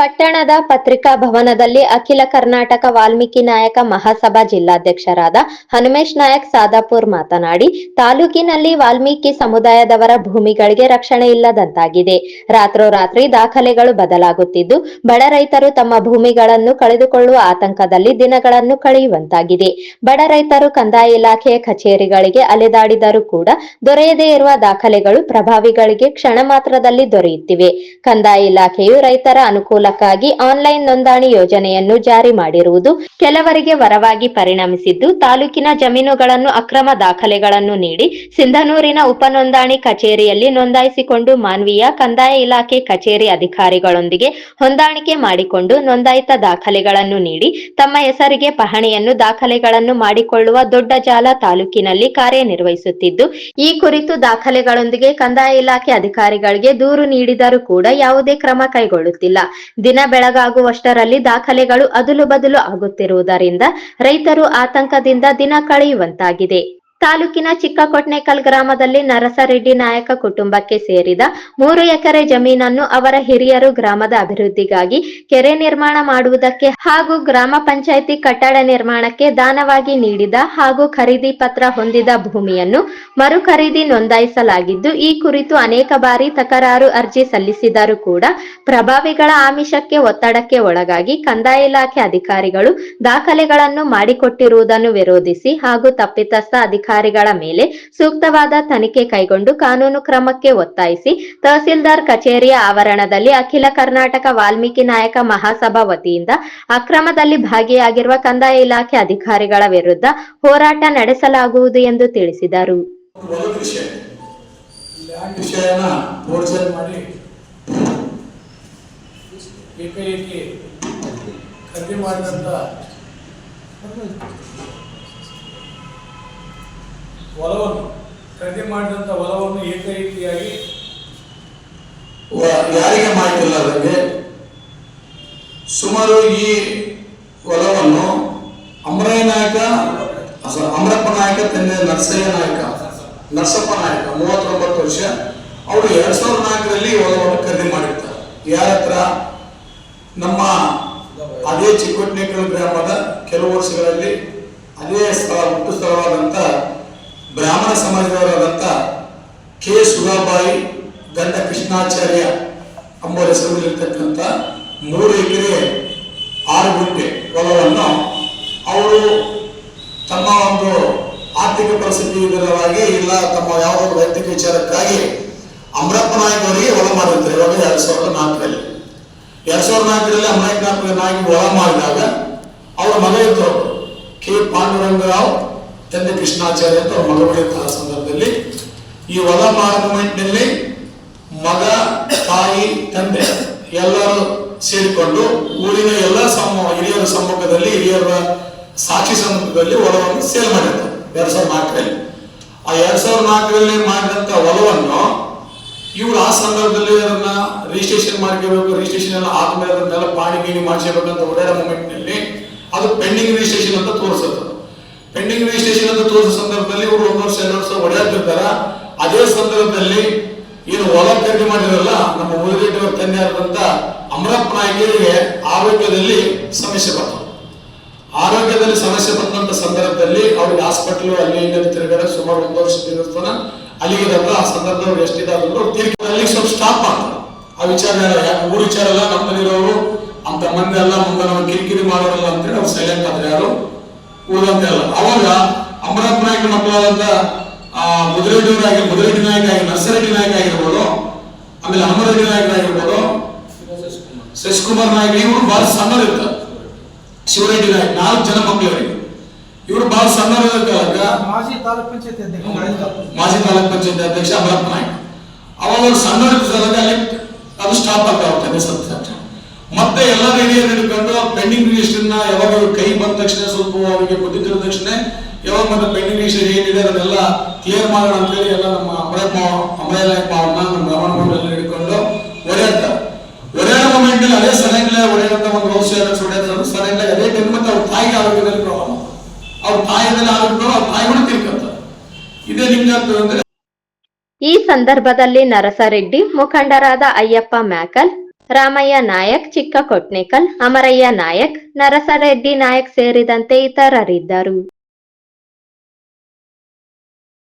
ಪಟ್ಟಣದ ಪತ್ರಿಕಾ ಭವನದಲ್ಲಿ ಅಖಿಲ ಕರ್ನಾಟಕ ವಾಲ್ಮೀಕಿ ನಾಯಕ ಮಹಾಸಭಾ ಜಿಲ್ಲಾಧ್ಯಕ್ಷರಾದ ಹನುಮೇಶ್ ನಾಯಕ್ ಸಾದಾಪುರ್ ಮಾತನಾಡಿ, ತಾಲೂಕಿನಲ್ಲಿ ವಾಲ್ಮೀಕಿ ಸಮುದಾಯದವರ ಭೂಮಿಗಳಿಗೆ ರಕ್ಷಣೆ ಇಲ್ಲದಂತಾಗಿದೆ. ರಾತ್ರೋರಾತ್ರಿ ದಾಖಲೆಗಳು ಬದಲಾಗುತ್ತಿದ್ದು, ಬಡ ರೈತರು ತಮ್ಮ ಭೂಮಿಗಳನ್ನು ಕಳೆದುಕೊಳ್ಳುವ ಆತಂಕದಲ್ಲಿ ದಿನಗಳನ್ನು ಕಳೆಯುವಂತಾಗಿದೆ. ಬಡ ರೈತರು ಕಂದಾಯ ಇಲಾಖೆಯ ಕಚೇರಿಗಳಿಗೆ ಅಲೆದಾಡಿದರೂ ಕೂಡ ದೊರೆಯದೇ ಇರುವ ದಾಖಲೆಗಳು ಪ್ರಭಾವಿಗಳಿಗೆ ಕ್ಷಣ ಮಾತ್ರದಲ್ಲಿ ದೊರೆಯುತ್ತಿವೆ. ಕಂದಾಯ ಇಲಾಖೆಯು ರೈತರ ಅನುಕೂಲಕ್ಕಾಗಿ ಆನ್ಲೈನ್ ನೋಂದಣಿ ಯೋಜನೆಯನ್ನು ಜಾರಿ ಮಾಡಿರುವುದು ಕೆಲವರಿಗೆ ವರವಾಗಿ ಪರಿಣಮಿಸಿದ್ದು, ತಾಲೂಕಿನ ಜಮೀನುಗಳನ್ನು ಅಕ್ರಮ ದಾಖಲೆಗಳನ್ನು ನೀಡಿ ಸಿಂಧನೂರಿನ ಉಪನೋಂದಣಿ ಕಚೇರಿಯಲ್ಲಿ ನೋಂದಾಯಿಸಿಕೊಂಡು ಮಾನ್ವೀಯ ಕಂದಾಯ ಇಲಾಖೆ ಕಚೇರಿ ಅಧಿಕಾರಿಗಳೊಂದಿಗೆ ಹೊಂದಾಣಿಕೆ ಮಾಡಿಕೊಂಡು ನೋಂದಾಯಿತ ದಾಖಲೆಗಳನ್ನು ನೀಡಿ ತಮ್ಮ ಹೆಸರಿಗೆ ಪಹಣಿಯನ್ನು ದಾಖಲೆಗಳನ್ನು ಮಾಡಿಕೊಳ್ಳುವ ದೊಡ್ಡ ಜಾಲ ತಾಲೂಕಿನಲ್ಲಿ ಕಾರ್ಯನಿರ್ವಹಿಸುತ್ತಿದ್ದು, ಈ ಕುರಿತು ದಾಖಲೆಗಳೊಂದಿಗೆ ಕಂದಾಯ ಇಲಾಖೆ ಅಧಿಕಾರಿಗಳಿಗೆ ದೂರು ನೀಡಿದರೂ ಕೂಡ ಯಾವುದೇ ಕ್ರಮ ಕೈಗೊಳ್ಳುತ್ತಿಲ್ಲ. ದಿನ ಬೆಳಗಾಗುವಷ್ಟರಲ್ಲಿ ದಾಖಲೆಗಳು ಅದಲು ಬದಲು ಆಗುತ್ತಿರುವುದರಿಂದ ರೈತರು ಆತಂಕದಿಂದ ದಿನ ಕಳೆಯುವಂತಾಗಿದೆ. ತಾಲೂಕಿನ ಚಿಕ್ಕಕೊಟ್ನೇಕಲ್ ಗ್ರಾಮದಲ್ಲಿ ನರಸರೆಡ್ಡಿ ನಾಯಕ ಕುಟುಂಬಕ್ಕೆ ಸೇರಿದ ಮೂರು ಎಕರೆ ಜಮೀನನ್ನು ಅವರ ಹಿರಿಯರು ಗ್ರಾಮದ ಅಭಿವೃದ್ಧಿಗಾಗಿ ಕೆರೆ ನಿರ್ಮಾಣ ಮಾಡುವುದಕ್ಕೆ ಹಾಗೂ ಗ್ರಾಮ ಪಂಚಾಯಿತಿ ಕಟ್ಟಡ ನಿರ್ಮಾಣಕ್ಕೆ ದಾನವಾಗಿ ನೀಡಿದ ಹಾಗೂ ಖರೀದಿ ಪತ್ರ ಹೊಂದಿದ ಭೂಮಿಯನ್ನು ಮರು ಖರೀದಿ ನೋಂದಾಯಿಸಲಾಗಿದ್ದು, ಈ ಕುರಿತು ಅನೇಕ ಬಾರಿ ತಕರಾರು ಅರ್ಜಿ ಸಲ್ಲಿಸಿದರೂ ಕೂಡ ಪ್ರಭಾವಿಗಳ ಆಮಿಷಕ್ಕೆ ಒತ್ತಡಕ್ಕೆ ಒಳಗಾಗಿ ಕಂದಾಯ ಇಲಾಖೆ ಅಧಿಕಾರಿಗಳು ದಾಖಲೆಗಳನ್ನು ಮಾಡಿಕೊಟ್ಟಿರುವುದನ್ನು ವಿರೋಧಿಸಿ ಹಾಗೂ ತಪ್ಪಿತಸ್ಥ ಅಧಿಕಾರಿಗಳ ಮೇಲೆ ಸೂಕ್ತವಾದ ತನಿಖೆ ಕೈಗೊಂಡು ಕಾನೂನು ಕ್ರಮಕ್ಕೆ ಒತ್ತಾಯಿಸಿ ತಹಸೀಲ್ದಾರ್ ಕಚೇರಿಯ ಆವರಣದಲ್ಲಿ ಅಖಿಲ ಕರ್ನಾಟಕ ವಾಲ್ಮೀಕಿ ನಾಯಕ ಮಹಾಸಭಾ ವತಿಯಿಂದ ಅಕ್ರಮದಲ್ಲಿ ಭಾಗಿಯಾಗಿರುವ ಕಂದಾಯ ಇಲಾಖೆ ಅಧಿಕಾರಿಗಳ ವಿರುದ್ಧ ಹೋರಾಟ ನಡೆಸಲಾಗುವುದು ಎಂದು ತಿಳಿಸಿದರು. ಮಾಡಿದಂಥ ಹೊಲವನ್ನು ಖರೀದಿ ಮಾಡಿದಂಥ ಹೊಲವನ್ನು ಏಕರೀತಿಯಾಗಿ ಯಾರಿಗೆ ಮಾಡಿಲ್ಲ ಅದಕ್ಕೆ? ಸುಮಾರು ಈ ಹೊಲವನ್ನು ಅಮರಯ್ಯ ನಾಯಕ ಅಮರಪ್ಪ ನಾಯಕ ತಂದೆ ನರಸಯ್ಯ ನಾಯಕ ನರಸಪ್ಪ ನಾಯಕ ಮೂವತ್ತೊಂಬತ್ತು ವರ್ಷ ಅವರು ಎರಡ್ ಸಾವಿರದ ನಾಲ್ಕರಲ್ಲಿ ಒಲವನ್ನು ಖರೀದಿ ಮಾಡಿರ್ತಾರೆ. ಯಾರ ಹತ್ರ ನಮ್ಮ ಅದೇ ಚಿಕ್ಕೋಟ್ನೇಕಲ್ ಗ್ರಾಮದ ಕೆಲವು ವರ್ಷಗಳಲ್ಲಿ ಅದೇ ಸ್ಥಳ ಹುಟ್ಟು ಸ್ಥಳವಾದಂಥ ಬ್ರಾಹ್ಮಣ ಸಮಾಜದವರಾದಂಥ ಕೆ ಸುಗಾಬಾಯಿ ಗಂಡ ಕೃಷ್ಣಾಚಾರ್ಯ ಅಂಬರ ಹೆಸರಿನಲ್ಲಿರ್ತಕ್ಕಂಥ ಮೂರು ಎಕರೆ ಆರು ಗುಂಟೆ ಹೊಲವನ್ನು ಅವರು ತಮ್ಮ ಒಂದು ಆರ್ಥಿಕ ಪರಿಸ್ಥಿತಿ ವಿಧಾನವಾಗಿ ಇಲ್ಲ, ತಮ್ಮ ಯಾವುದೋ ಒಂದು ವೈಯಕ್ತಿಕ ವಿಚಾರಕ್ಕಾಗಿ ಅಮರಪ್ಪ ನಾಯಕ್ ಅವರಿಗೆ ಹೊಲ ಮಾಡಿರ್ತಾರೆ. ಇವಾಗ ಎರಡ್ ಸಾವಿರದ ನಾಲ್ಕರಲ್ಲಿ. ಎರಡ್ ಸಾವಿರದ ನಾಲ್ಕರಲ್ಲಿ ಅಮರನಾಥ ನಾಯಕ್ ಹೊಲ ಮಾಡಿದಾಗ ಅವರ ಮಗ ಇದ್ರು ಕೆ. ಪಾಂಡುರಂಗರಾವ್ ತಂದೆ ಕೃಷ್ಣಾಚಾರ್ಯ ಅಂತ ಅವ್ರ ಮಗ ಆ ಸಂದರ್ಭದಲ್ಲಿ. ಈ ಹೊಲ ಮಾರ್ಗಮೆಂಟ್ನಲ್ಲಿ ಮಗ, ತಾಯಿ, ತಂದೆ ಎಲ್ಲರೂ ಸೇರಿಕೊಂಡು ಊರಿನ ಎಲ್ಲ ಸಮ, ಹಿರಿಯರ ಸಮ್ಮುಖದಲ್ಲಿ, ಹಿರಿಯರ ಸಾಕ್ಷಿ ಸಮ್ಮುಖದಲ್ಲಿ ಒಲವನ್ನು ಸೇಲ್ ಮಾಡಿರ್ತಾರೆ. ಎರಡ್ ಸಾವಿರದ ನಾಲ್ಕರಲ್ಲಿ. ಆ ಎರಡ್ ಸಾವಿರದ ನಾಲ್ಕರಲ್ಲಿ ಮಾಡಿದಂತ ಹೊಲವನ್ನು ಇವ್ರು ಆ ಸಂದರ್ಭದಲ್ಲಿ ಅದನ್ನ ರಿಜಿಸ್ಟ್ರೇಷನ್ ಮಾಡ್ಕೋಬೇಕು ರಿಜಿಸ್ಟ್ರೇಷನ್ ಎಲ್ಲ ಆದ್ಮೇಲೆ ಅದನ್ನೆಲ್ಲ ಪಾಣಿ ಗೀಣಿ ಮಾಡಿಸಬೇಕಂತ ಓಡಾಡೋ ಮೂಮೆಂಟ್ನಲ್ಲಿ ಅದು ಪೆಂಡಿಂಗ್ ರಿಜಿಸ್ಟ್ರೇಷನ್ ಅಂತ ತೋರಿಸುತ್ತೆ ಪೆಂಡಿಂಗ್ ರಿಜಿಸ್ಟ್ರೇಷನ್ ಅಂತ ತೋರಿಸೋ ಸಂದರ್ಭದಲ್ಲಿ ಇವರು ಒಂದು ವರ್ಷ, ಎರಡು ವರ್ಷ ಹೊಡೆಯಾಡ್ತಿರ್ತಾರ ಅದೇ ಸಂದರ್ಭದಲ್ಲಿ ಏನು ಹೊಲ ಖರೀದಿ ಮಾಡಿರಲ್ಲ, ನಮ್ಮ ಉಳಿದೆಟ್ಟವರ ತಂದೆ ಆದಂತ ಅಮರಪ್ಪ ನಾಯಕರಿಗೆ ಆರೋಗ್ಯದಲ್ಲಿ ಸಮಸ್ಯೆ ಬಂತು. ಆರೋಗ್ಯದಲ್ಲಿ ಸಮಸ್ಯೆ ಬಂದಂತ ಸಂದರ್ಭದಲ್ಲಿ ಅವ್ರಿಗೆ ಹಾಸ್ಪಿಟಲ್ ಅಲ್ಲಿ ಇಲ್ಲಿ ತಿರುಗಾಡ ಸುಮಾರು ಒಂದು ವರ್ಷ ತಿರುಗಿಸ್ತಾನ ಅಲ್ಲಿಗೆ ಇರಲ್ಲ ಆ ಸಂದರ್ಭದಲ್ಲಿ ಎಷ್ಟಿದಾದ್ರು ಅಲ್ಲಿಗೆ ಸ್ವಲ್ಪ ಸ್ಟಾಪ್ ಮಾಡ್ತಾರೆ. ಆ ವಿಚಾರ ಊರು ವಿಚಾರ ಎಲ್ಲ ನಮ್ಮಲ್ಲಿರೋರು, ಅಂತ ಮಂದಿ ಎಲ್ಲ ಮುಂದೆ ನಾವು ಕಿರಿಕಿರಿ ಮಾಡೋರಲ್ಲ ಅಂತೇಳಿ ಅವ್ರು ಸೈಲೆಂಟ್ ಆದ್ರೆ ಯಾರು? ಊರಂತೆ ಅಲ್ಲ ಅವಾಗ ಅಮರಪ್ಪ ನಾಯಕ ಮಕ್ಕಳಾದಂತ ಆ ಮುದಿರೆಡ್ಡಿ ಆಗಿ ಮುದಿರೆಡ್ಡಿ ನಾಯಕ ಆಗಿ ನರ್ಸರೆಡ್ಡಿ ನಾಯಕ ಆಗಿರ್ಬೋದು ಆಮೇಲೆ ಹನುಮರೆಡ್ಡಿ ನಾಯಕ ಆಗಿರ್ಬೋದು ಶಶಿಕುಮಾರ್ ನಾಯಕ ಇವರು ಬಹಳ ಸಣ್ಣರು ಇರ್ತಾರೆ ಶಿವರೆಡ್ಡಿ ನಾಯ್ಕ ನಾಲ್ಕು ಜನ ಮಕ್ಕಳವರಿಗೆ ಇವರು ಬಹಳ ಸಣ್ಣರು ಇದ್ದಾಗ ಮಾಜಿ ತಾಲೂಕ್ ಪಂಚಾಯತ್ ಅಧ್ಯಕ್ಷ ಮಾಜಿ ತಾಲೂಕ್ ಪಂಚಾಯತ್ ಅಧ್ಯಕ್ಷ ಅಮರಪ್ಪ ನಾಯ್ಕ. ಅವಾಗ ಅವ್ರು ಸಣ್ಣರು ಅಲ್ಲಿ ಅದು ಸ್ಟಾಪ್ ಆಗ್ತಾ ಹೋಗ್ತದೆ ಸತ್ಯ. ಮತ್ತೆ ಎಲ್ಲ ಹಿರಿಯರು ಹಿಡ್ಕೊಂಡು ಪೆಂಡಿಂಗ್ ರಿಜಿಸ್ಟರ್ನ ಯಾವಾಗ ಕೈ ಬಂದ ತಕ್ಷಣ ಸ್ವಲ್ಪ ಅವರಿಗೆ ಕೊಟ್ಟಿದ್ದ ತಕ್ಷಣ ಯಾವಾಗ ಮತ್ತೆ ಪೆಂಡಿಂಗ್ ರಿಜಿಸ್ಟರ್ ಏನಿದೆ ಅದನ್ನೆಲ್ಲ ಕ್ಲಿಯರ್ ಮಾಡೋಣ ಅಂತ ಹೇಳಿ ಎಲ್ಲ ನಮ್ಮ ಅಮರಪ್ಪ ಅಮರ ಅವ್ರನ್ನ ನಮ್ಮ ಗಮನ ಎಲ್ಲ ಹಿಡ್ಕೊಂಡು ಓಡಾಡ್ತಾರೆ ಓಡಾಡೋ ಮೊಮೆಂಟ್ ಅಲ್ಲಿ ಅದೇ ಸಡನ್ಲಿ ಓಡಾಡಂತ ಒಂದು ಔಷಧ ಸೊಡೆಯಂತ ಸಡನ್ಲಿ ಅದೇ ಟೈಮ್ ಮತ್ತೆ ಅವ್ರ ತಾಯಿಗೆ ಆರೋಗ್ಯದಲ್ಲಿ ಪ್ರಾಬ್ಲಮ್ ಅವ್ರ ತಾಯಿಯಲ್ಲಿ ಆರೋಗ್ಯ ಅವ್ರ ತಾಯಿ ಕೂಡ ತಿರ್ಕಂತಾರೆ. ಇದೇ ನಿಮ್ಗೆ ಅಂದ್ರೆ ಈ ಸಂದರ್ಭದಲ್ಲಿ ನರಸರೆಡ್ಡಿ, ಮುಖಂಡರಾದ ಅಯ್ಯಪ್ಪ ಮ್ಯಾಕಲ್ ರಾಮಯ್ಯ ನಾಯಕ್ ಚಿಕ್ಕ ಕೊಟ್ನೇಕಲ್ ಅಮರಯ್ಯ ನಾಯಕ್ ನರಸರೆಡ್ಡಿ ನಾಯಕ್ ಸೇರಿದಂತೆ ಇತರರಿದ್ದರು.